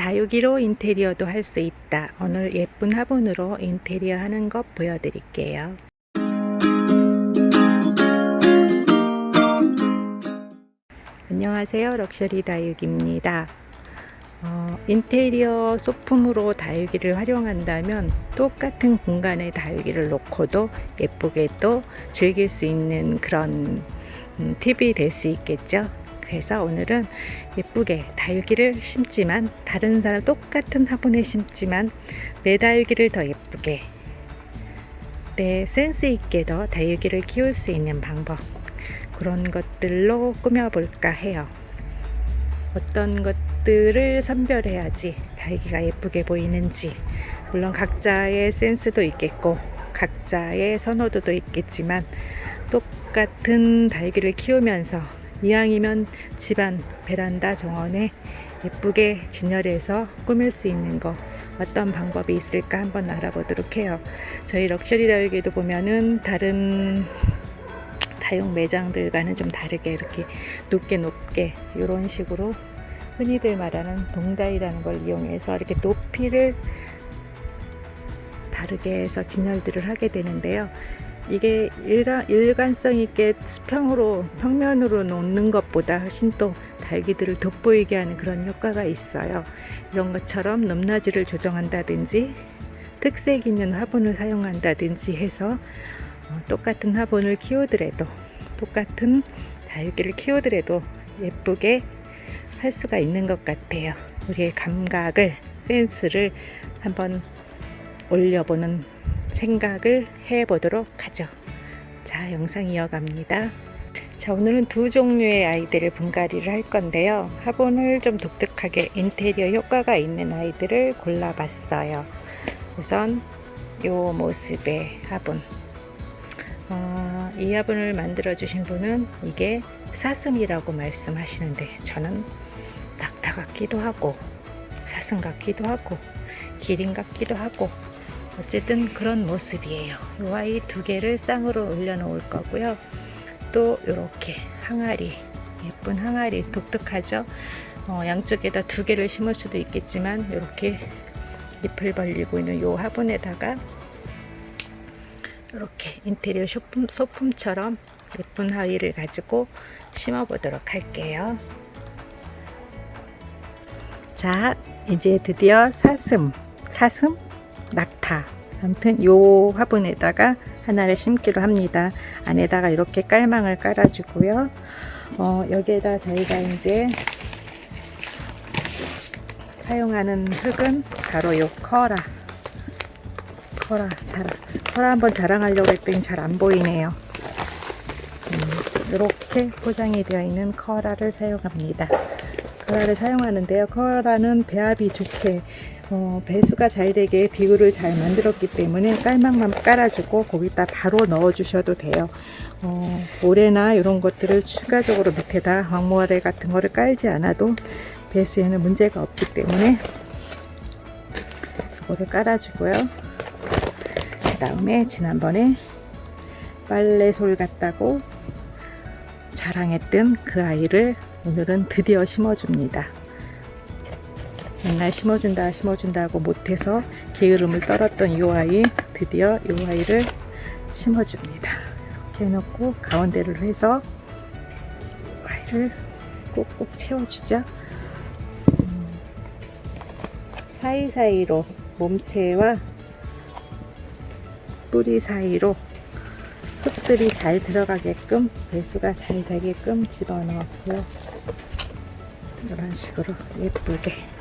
다육이로 인테리어도 할 수 있다. 오늘 예쁜 화분으로 인테리어 하는 것 보여드릴게요. 안녕하세요. 럭셔리 다육입니다. 어, 인테리어 소품으로 다육이를 활용한다면 똑같은 공간에 다육이를 놓고도 예쁘게 또 즐길 수 있는 그런 음, 팁이 될 수 있겠죠. 그래서 오늘은 예쁘게 다육이를 심지만 다른 사람 똑같은 화분에 심지만 내 다육이를 더 예쁘게 내 센스 있게 더 다육이를 키울 수 있는 방법 그런 것들로 꾸며볼까 해요. 어떤 것들을 선별해야지 다육이가 예쁘게 보이는지 물론 각자의 센스도 있겠고 각자의 선호도도 있겠지만 똑같은 다육이를 키우면서 이왕이면 집안 베란다 정원에 예쁘게 진열해서 꾸밀 수 있는 거 어떤 방법이 있을까 한번 알아보도록 해요. 저희 럭셔리 다육이도 보면은 다른 다육 매장들과는 좀 다르게 이렇게 높게 높게 이런 식으로 흔히들 말하는 동다이라는 걸 이용해서 이렇게 높이를 다르게 해서 진열들을 하게 되는데요. 이게 일가, 일관 성 있게 수평으로 평면으로 놓는 것보다 훨씬 또 달기들을 돋보이게 하는 그런 효과가 있어요. 이런 것처럼 높낮이를 조정한다든지 특색 있는 화분을 사용한다든지 해서 어, 똑같은 화분을 키우더라도 똑같은 다육이를 키우더라도 예쁘게 할 수가 있는 것 같아요. 우리의 감각을 센스를 한번 올려보는 생각을 해보도록 하죠. 자, 영상 이어갑니다. 자, 오늘은 두 종류의 아이들을 분갈이를 할 건데요. 화분을 좀 독특하게 인테리어 효과가 있는 아이들을 골라봤어요. 우선 요 모습의 화분. 어, 이 화분을 만들어 주신 분은 이게 사슴이라고 말씀하시는데 저는 낙타 같기도 하고 사슴 같기도 하고 기린 같기도 하고 어쨌든 그런 모습이에요. 이 아이 두 개를 쌍으로 올려놓을 거고요. 또 이렇게 항아리 예쁜 항아리 독특하죠. 어, 양쪽에다 두 개를 심을 수도 있겠지만 이렇게 잎을 벌리고 있는 이 화분에다가 이렇게 인테리어 소품, 소품처럼 예쁜 하이를 가지고 심어 보도록 할게요. 자, 이제 드디어 사슴, 사슴, 낙타. 아무튼 요 화분에다가 하나를 심기로 합니다. 안에다가 이렇게 깔망을 깔아주고요. 어, 여기에다 저희가 이제 사용하는 흙은 바로 요 커라. 커라, 자랑. 커라 한번 자랑하려고 했더니 잘 안 보이네요. 음, 이렇게 포장이 되어 있는 커라를 사용합니다. 커라를 사용하는데요. 커라는 배합이 좋게 어, 배수가 잘 되게 비구를 잘 만들었기 때문에 깔망만 깔아주고 거기다 바로 넣어 주셔도 돼요. 어, 모래나 이런 것들을 추가적으로 밑에다 황모래 같은 거를 깔지 않아도 배수에는 문제가 없기 때문에 이거를 깔아주고요. 그 다음에 지난번에 빨래솔 같다고 자랑했던 그 아이를 오늘은 드디어 심어줍니다. 맨날 심어준다 심어준다고 못해서 게으름을 떨었던 이 아이 드디어 이 아이를 심어줍니다. 이렇게 해놓고 가운데를 해서 아이를 꼭꼭 채워주죠. 음, 사이사이로 몸체와 뿌리 사이로 흙들이 잘 들어가게끔 배수가 잘 되게끔 집어넣었고요. 이런 식으로 예쁘게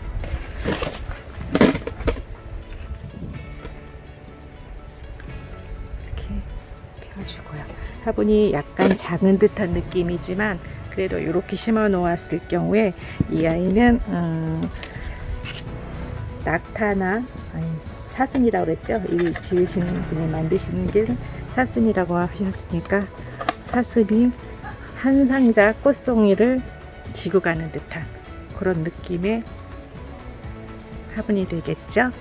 펴주고요. 화분이 약간 작은 듯한 느낌이지만 그래도 이렇게 심어 놓았을 경우에 이 아이는 음, 낙타나 아니 사슴이라고 그랬죠. 이 지으시는 분이 만드시는 게 사슴이라고 하셨으니까 사슴이 한 상자 꽃송이를 지고 가는 듯한 그런 느낌의 화분이 되겠죠.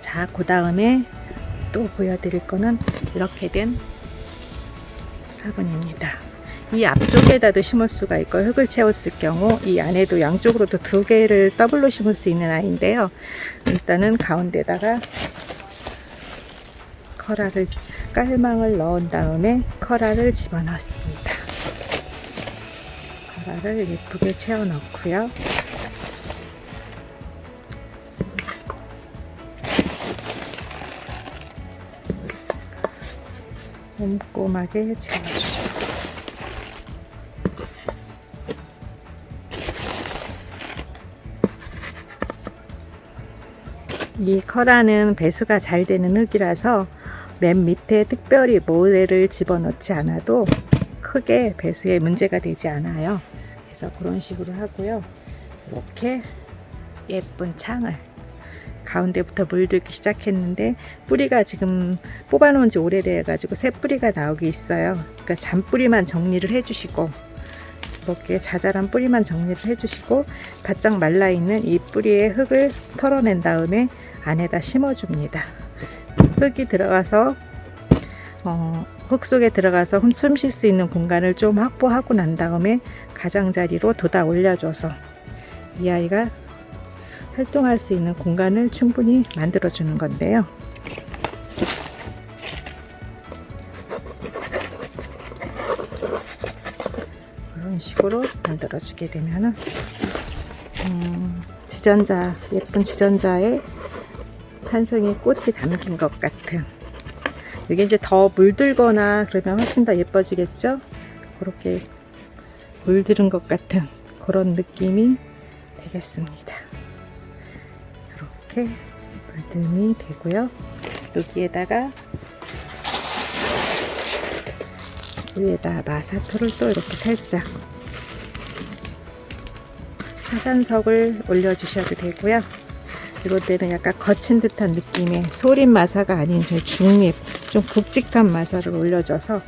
자, 그 다음에 또 보여드릴 거는 이렇게 된 화분입니다. 이 앞쪽에다도 심을 수가 있고 흙을 채웠을 경우 이 안에도 양쪽으로도 두 개를 더블로 심을 수 있는 아이인데요. 일단은 가운데다가 커라를 깔망을 넣은 다음에 커라를 집어넣습니다. 커라를 예쁘게 채워 넣고요. 꼼꼼하게 채워주시고 이 커라는 배수가 잘 되는 흙이라서 맨 밑에 특별히 모래를 집어넣지 않아도 크게 배수에 문제가 되지 않아요. 그래서 그런 식으로 하고요. 이렇게 예쁜 창을 가운데부터 물들기 시작했는데 뿌리가 지금 뽑아놓은 지 오래돼 가지고 새 뿌리가 나오기 있어요. 그러니까 잔뿌리만 정리를 해주시고 이렇게 자잘한 뿌리만 정리를 해주시고 바짝 말라 있는 이 뿌리의 흙을 털어낸 다음에 안에다 심어줍니다. 흙이 들어가서 어, 흙 속에 들어가서 숨 쉴 수 있는 공간을 좀 확보하고 난 다음에 가장자리로 돋아 올려줘서 이 아이가 활동할 수 있는 공간을 충분히 만들어 주는 건데요. 이런 식으로 만들어 주게 되면은 음, 주전자 예쁜 주전자에 한 송이 꽃이 담긴 것 같은 이게 이제 더 물들거나 그러면 훨씬 더 예뻐지겠죠? 그렇게 물들은 것 같은 그런 느낌이 되겠습니다. 이렇게 물듬이 되고요. 여기에다가 위에다 마사토를 또 이렇게 살짝 화산석을 올려주셔도 되고요. 때는 약간 거친 듯한 느낌의 소린 마사가 아닌 저 중립, 좀 굵직한 마사를 올려줘서 어,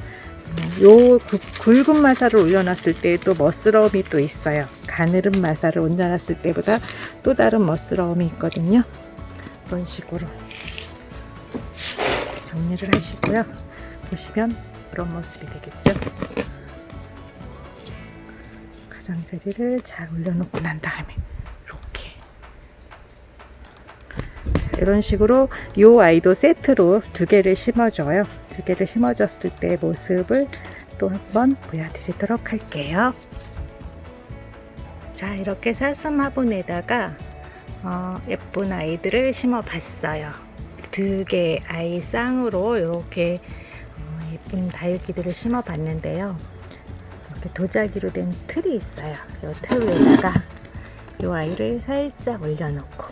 요 굵, 굵은 마사를 올려놨을 때 또 멋스러움이 또 있어요. 가늘은 마사를 올려놨을 때보다 또 다른 멋스러움이 있거든요. 이런 식으로 정리를 하시고요. 보시면 이런 모습이 되겠죠. 가장자리를 잘 올려놓고 난 다음에 이렇게 자, 이런 식으로 이 아이도 세트로 두 개를 심어줘요. 두 개를 심어줬을 때 모습을 또 한번 보여드리도록 할게요. 자 이렇게 사슴 화분에다가 어, 예쁜 아이들을 심어 봤어요. 두 개 아이 쌍으로 이렇게 어, 예쁜 다육이들을 심어 봤는데요. 이렇게 도자기로 된 틀이 있어요. 이틀 위에다가 이 아이를 살짝 올려놓고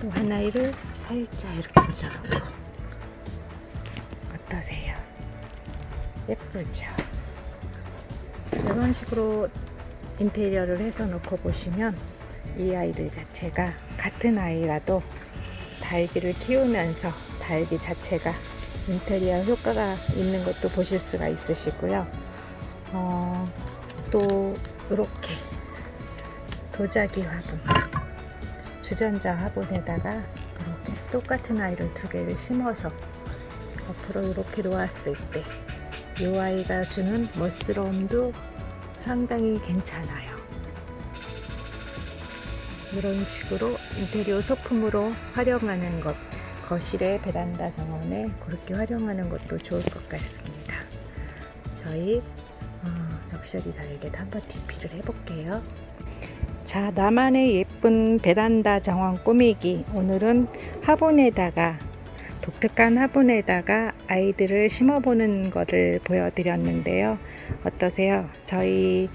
또한 아이를 살짝 이렇게 올려놓고 어떠세요? 예쁘죠? 이런 식으로 인테리어를 해서 놓고 보시면 이 아이들 자체가 같은 아이라도 달기를 키우면서 달기 자체가 인테리어 효과가 있는 것도 보실 수가 있으시고요. 어, 또 이렇게 도자기 화분, 주전자 화분에다가 이렇게 똑같은 아이를 두 개를 심어서 옆으로 이렇게 놓았을 때 이 아이가 주는 멋스러움도 상당히 괜찮아요. 이런 식으로 인테리어 소품으로 활용하는 것, 거실의 베란다 정원에 그렇게 활용하는 것도 좋을 것 같습니다. 저희 어, 럭셔리 다육에도 한번 DP를 해볼게요. 자, 나만의 예쁜 베란다 정원 꾸미기. 오늘은 화분에다가 독특한 화분에다가 아이들을 심어보는 것을 보여드렸는데요. 어떠세요? 저희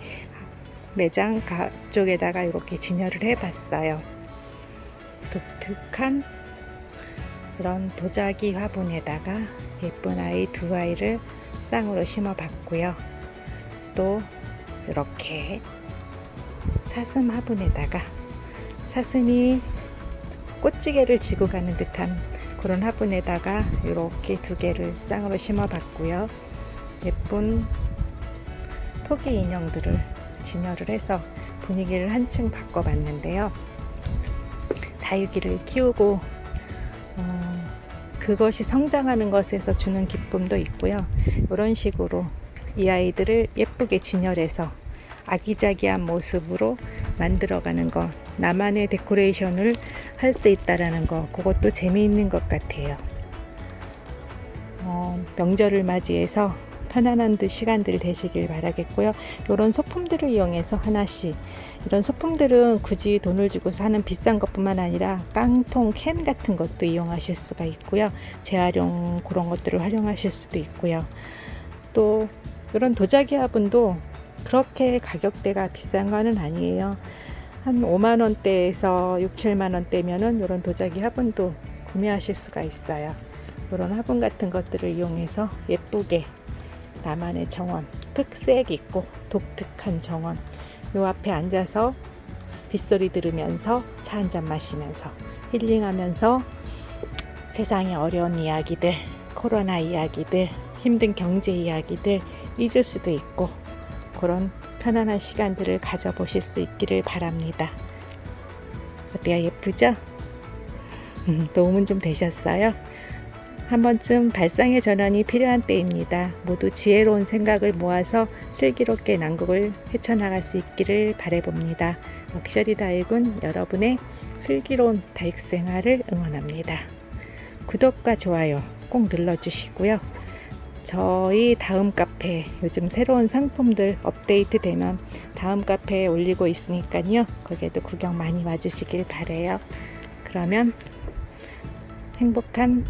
매장 가- 쪽에다가 이렇게 진열을 해봤어요. 독특한 그런 도자기 화분에다가 예쁜 아이 두 아이를 쌍으로 심어봤고요. 또 이렇게 사슴 화분에다가 사슴이 꽃찌개를 지고 가는 듯한 그런 화분에다가 이렇게 두 개를 쌍으로 심어 봤고요. 예쁜 토기 인형들을 진열을 해서 분위기를 한층 바꿔 봤는데요. 다육이를 키우고 어, 그것이 성장하는 것에서 주는 기쁨도 있고요. 이런 식으로 이 아이들을 예쁘게 진열해서 아기자기한 모습으로 만들어가는 거, 나만의 데코레이션을 할 수 있다라는 거, 그것도 재미있는 것 같아요. 어, 명절을 맞이해서 편안한 듯 시간들 되시길 바라겠고요. 이런 소품들을 이용해서 하나씩 이런 소품들은 굳이 돈을 주고 사는 비싼 것뿐만 아니라 깡통 캔 같은 것도 이용하실 수가 있고요. 재활용 그런 것들을 활용하실 수도 있고요. 또 이런 도자기 화분도 그렇게 가격대가 비싼 거는 아니에요. 한 5만 원대에서 6, 7만 원대면은 이런 도자기 화분도 구매하실 수가 있어요. 이런 화분 같은 것들을 이용해서 예쁘게 나만의 정원, 특색 있고 독특한 정원. 요 앞에 앉아서 빗소리 들으면서 차 한 잔 마시면서 힐링하면서 세상의 어려운 이야기들, 코로나 이야기들, 힘든 경제 이야기들 잊을 수도 있고 그런 편안한 시간들을 가져보실 수 있기를 바랍니다. 어때요? 예쁘죠? 음, 도움은 좀 되셨어요? 한 번쯤 발상의 전환이 필요한 때입니다. 모두 지혜로운 생각을 모아서 슬기롭게 난국을 헤쳐나갈 수 있기를 바래봅니다. 럭셔리 다육은 여러분의 슬기로운 다육 생활을 응원합니다. 구독과 좋아요 꼭 눌러주시고요. 저희 다음 카페 요즘 새로운 상품들 업데이트 되면 다음 카페에 올리고 있으니까요. 거기에도 구경 많이 와주시길 바래요. 그러면 행복한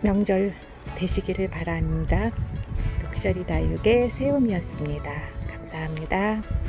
명절 되시기를 바랍니다. 럭셔리 다육의 세움이었습니다. 감사합니다.